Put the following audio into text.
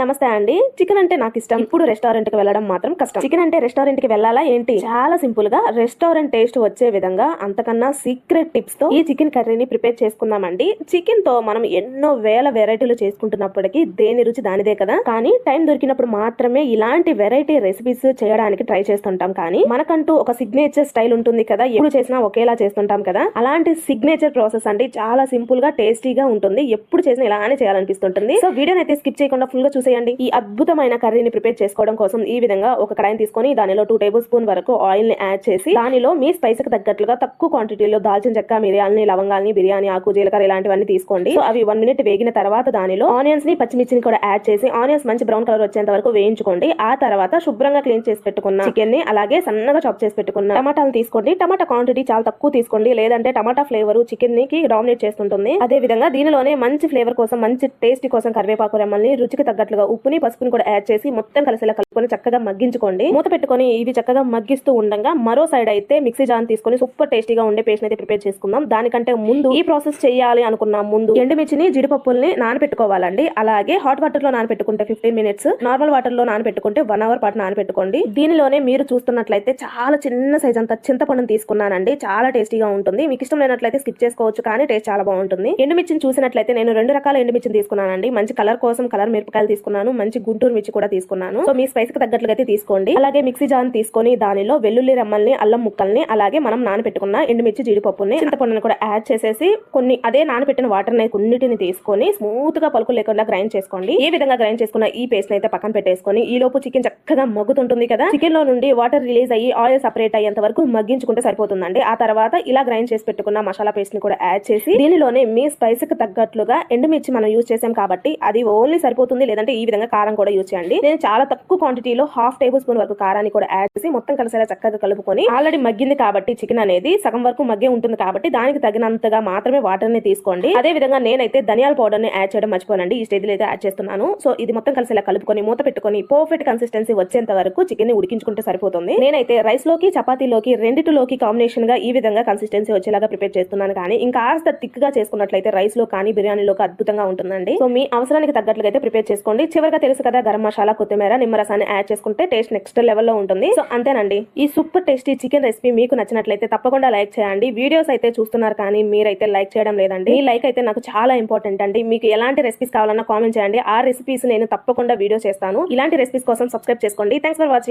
నమస్తే అండి. చికెన్ అంటే నాకు ఇష్టం. ఇప్పుడు రెస్టారెంట్కి వెళ్ళడం మాత్రం కష్టం. చికెన్ అంటే రెస్టారెంట్కి వెళ్ళాలా ఏంటి? చాలా సింపుల్గా రెస్టారెంట్ టేస్ట్ వచ్చే విధంగా అంతకన్నా సీక్రెట్ టిప్స్తో ఈ చికెన్ కర్రీని ప్రిపేర్ చేసుకుందామండి. చికెన్తో మనం ఎన్నో వేల వెరైటీలు చేసుకుంటున్నప్పటికీ దేని రుచి దానిదే కదా. కానీ టైం దొరికినప్పుడు మాత్రమే ఇలాంటి వెరైటీ రెసిపీస్ చేయడానికి ట్రై చేస్తుంటాం కానీ మనకంటూ ఒక సిగ్నేచర్ స్టైల్ ఉంటుంది కదా. ఎప్పుడు చేసినా ఒకేలా చేస్తుంటాం కదా. అలాంటి సిగ్నేచర్ ప్రాసెస్ అండి. చాలా సింపుల్గా టేస్టీగా ఉంటుంది. ఎప్పుడు చేసినా ఇలానే చేయాలనిపిస్తుంటుంది. సో వీడియోని అయితే స్కిప్ చేయకుండా ఫుల్గా చూసేయండి. ఈ అద్భుతమైన కర్రీని ప్రిపేర్ చేసుకోవడం కోసం ఈ విధంగా ఒక కడాయిని తీసుకొని దానిలో టూ టేబుల్ స్పూన్ వరకు ఆయిల్ని యాడ్ చేసి దానిలో మీ స్పైస్కి తగ్గట్లుగా తక్కువ క్వాంటిటీలో దాల్చిన చెక్క మిరియాలని లవంగాల్ని బిర్యానీ ఆకు జీలకర్ర ఇలాంటివన్నీ తీసుకోండి. సో అవి వన్ మినిట్ వేగిన తర్వాత దానిలో ఆనియన్స్ని పచ్చిమిర్చిని కూడా యాడ్ చేసి ఆనియన్స్ మంచి బ్రౌన్ కలర్ వచ్చేంత వరకు వేయించుకోండి. ఆ తర్వాత శుభ్రంగా క్లీన్ చేసి పెట్టుకున్న చికెన్ని అలాగే సన్నగా చాప్ చేసి పెట్టుకున్న టమాటాలు తీసుకోండి. టమాటా క్వాంటిటీ చాలా తక్కువ తీసుకోండి. లేదంటే టమాటా ఫ్లేవర్ చికెన్కి డామినేట్ చేస్తుంటుంది. అదే విధంగా దీనిలోనే మంచి ఫ్లేవర్ కోసం మంచి టేస్ట్ కోసం కరివేపాకు రెమ్మల్ని రుచికి తగినట్లుగా ఉప్పుని పసుపుని కూడా యాడ్ చేసి మొత్తం కలిసేలా కలుపుకొని చక్కగా మగ్గించుకోండి. మూత పెట్టుకొని ఇవి చక్కగా మగ్గిస్తూ ఉండగా మరో సైడ్ అయితే మిక్సీ జాన్ తీసుకొని సూపర్ టేస్టీగా ఉండే పేస్ట్ అయితే ప్రిపేర్ చేసుకుందాం. దానికంటే ముందు ఈ ప్రాసెస్ చేయాలి అనుకున్నాం ముందు ఎండుమిర్చిని జీడిపప్పుల్ని నానబెట్టుకోవాలండి అలాగే హాట్ వాటర్లో నానబెట్టుకుంటే ఫిఫ్టీన్ మినిట్స్ నార్మల్ వాటర్లో నానబెట్టుకుంటే వన్ అవర్ పాటు నానబెట్టుకోండి దీనిలోనే మీరు చూస్తున్నట్లయితే చాలా చిన్న సైజ్ అంత చింతపండుని తీసుకున్నానండి. చాలా టేస్టీగా ఉంటుంది. మీకు ఇష్టం లేనట్లయితే స్కిప్ చేసుకోవచ్చు కానీ టేస్ట్ చాలా బాగుంటుంది. ఎండుమిర్చిని చూసినట్లయితే నేను రెండు రకాల ఎండుమిర్చిని తీసుకున్నానండి. మంచి కలర్ కోసం కలర్ మిరపకాయలు తీసుకున్నాను మంచి గుంటూరు మిర్చి కూడా తీసుకున్నాను. సో మీ స్పైస్కి తగ్గట్లుగా అయితే తీసుకోండి. అలాగే మిక్సీ జాన్ తీసుకొని దానిలో వెల్లుల్లి రెమ్మల్ని అల్లం ముక్కల్ని అలాగే మనం నానబెట్టుకున్న ఎండుమిర్చి జీడిపప్పుని చింతపండుని కూడా యాడ్ చేసేసి కొన్ని అదే నానబెట్టిన వాటర్ని కొన్నిటిని తీసుకొని స్మూత్గా పలుకులు లేకుండా గ్రైండ్ చేసుకోండి. ఏ విధంగా గ్రైండ్ చేసుకున్న ఈ పేస్ట్ అయితే పక్కన పెట్టేసుకొని ఈ లోపు చికెన్ చక్కగా మగ్గుతుంటుంది కదా? చికెన్లో నుండి వాటర్ రిలీజ్ అయ్యి ఆయిల్ సపరేట్ అయ్యేంత వరకు మగ్గించుకుంటే సరిపోతుందండి. ఆ తర్వాత ఇలా గ్రైండ్ చేసి పెట్టుకున్న మసాలా పేస్ట్ని కూడా యాడ్ చేసి దీనిలోనే మీ స్పైస్కి తగ్గట్లుగా ఎండుమిర్చి మనం యూజ్ చేసాం కాబట్టి అది ఓన్లీ సరిపోతుంది లేదంటే ఈ విధంగా కారం కూడా యూజ్ చేయండి. నేను చాలా తక్కువ క్వాంటిటీలో హాఫ్ టేబుల్ స్పూన్ వరకు కారాన్ని కూడా యాడ్ చేసి మొత్తం కలిసేలా చక్కగా కలుపుకొని ఆల్రెడీ మగ్గింది కాబట్టి చికెన్ అనేది సగం వరకు మగ్గే ఉంటుంది కాబట్టి దానికి తగినంతగా మాత్రమే వాటర్ని తీసుకోండి. అదే విధంగా నేనైతే ధనియాల పౌడర్ని యాడ్ చేయడం మర్చిపోనండి. ఈ స్టేజ్లో అయితే యాడ్ చేస్తున్నాను. సో ఇది మొత్తం కలిసేలా కలుపుకొని మూత పెట్టుకొని పర్ఫెక్ట్ కన్సిస్టెన్సీ వచ్చేంత వరకు చికెన్ని ఉడికించుకుంటే సరిపోతుంది. నేనైతే రైస్లోకి చపాతీలోకి రెండిటిలోకి కాంబినేషన్గా ఈ విధంగా కన్సిస్టెన్సీ వచ్చేలాగా ప్రిపేర్ చేస్తున్నాను కానీ ఇంకా కాస్త థిక్గా చేసుకున్నట్లయితే రైస్లో కానీ బిర్యానీలోకి అద్భుతంగా ఉంటుందండి. సో మీ అవసరానికి తగ్గట్లుగా అయితే ప్రిపేర్ చేసుకోండి. చివరిగా తెలుసు కదా గరం మసాలా కొత్తిమీర నిమ్మరసాన్ని యాడ్ చేసుకుంటే టేస్ట్ నెక్స్ట్ లెవెల్లో ఉంటుంది. సో అంతేనండి. ఈ సూపర్ టేస్టీ చికెన్ రెసిపీ మీకు నచ్చినట్లయితే తప్పకుండా లైక్ చేయండి. వీడియోస్ అయితే చూస్తున్నారు కానీ మీరైతే లైక్ చేయడం లేదండి. ఈ లైక్ అయితే నాకు చాలా ఇంపార్టెంట్ అండి. మీకు ఎలాంటి రెసిపీస్ కావాలన్నా కామెంట్ చేయండి. ఆ రెసిపీస్ నేను తప్పకుండా వీడియో చేస్తాను. ఇలాంటి రెసిపీస్ కోసం సబ్స్క్రైబ్ చేసుకోండి. Thanks for watching